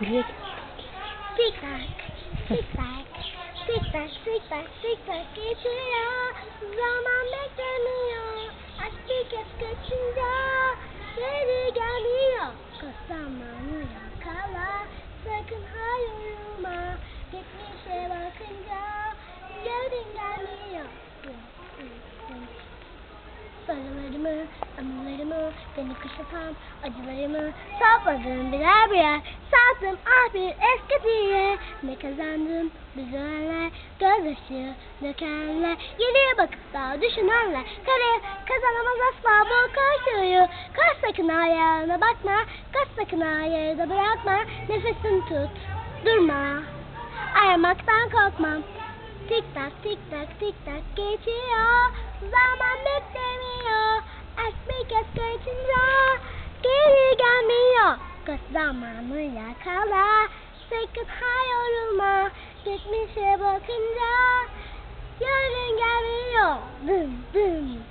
Buraya gel. Pickaxe, pickaxe, pickaxe, pickaxe, pickaxe geçiyor. Zaman beklemiyor. Aç pickaxe kaçınca geri gelmiyor. Kız zamanı yakala, sakın ha yorulma. Geçmişe bakınca yarın gelmiyor. Sorularımı, anılarımı beni kuşatan acılarımı topladım birer birer. Sattım ah bir eski diye. Ne kazandım düzenler, gözyaşı dökenler. Geriye bakıp daha düşünenler. Kare kazanamaz asla bu koşuyu. Kaç sakın ayağına bakma, kaç sakın ayağını bırakma. Nefesini tut, durma. Aramaktan korkmam. Tik tak tik tak tik tak geçiyor. Zaman beklemiyor. Kız zamanı yakala. Sakın ha yorulma. Geçmişe bakınca yarın gelmiyor. Dın dın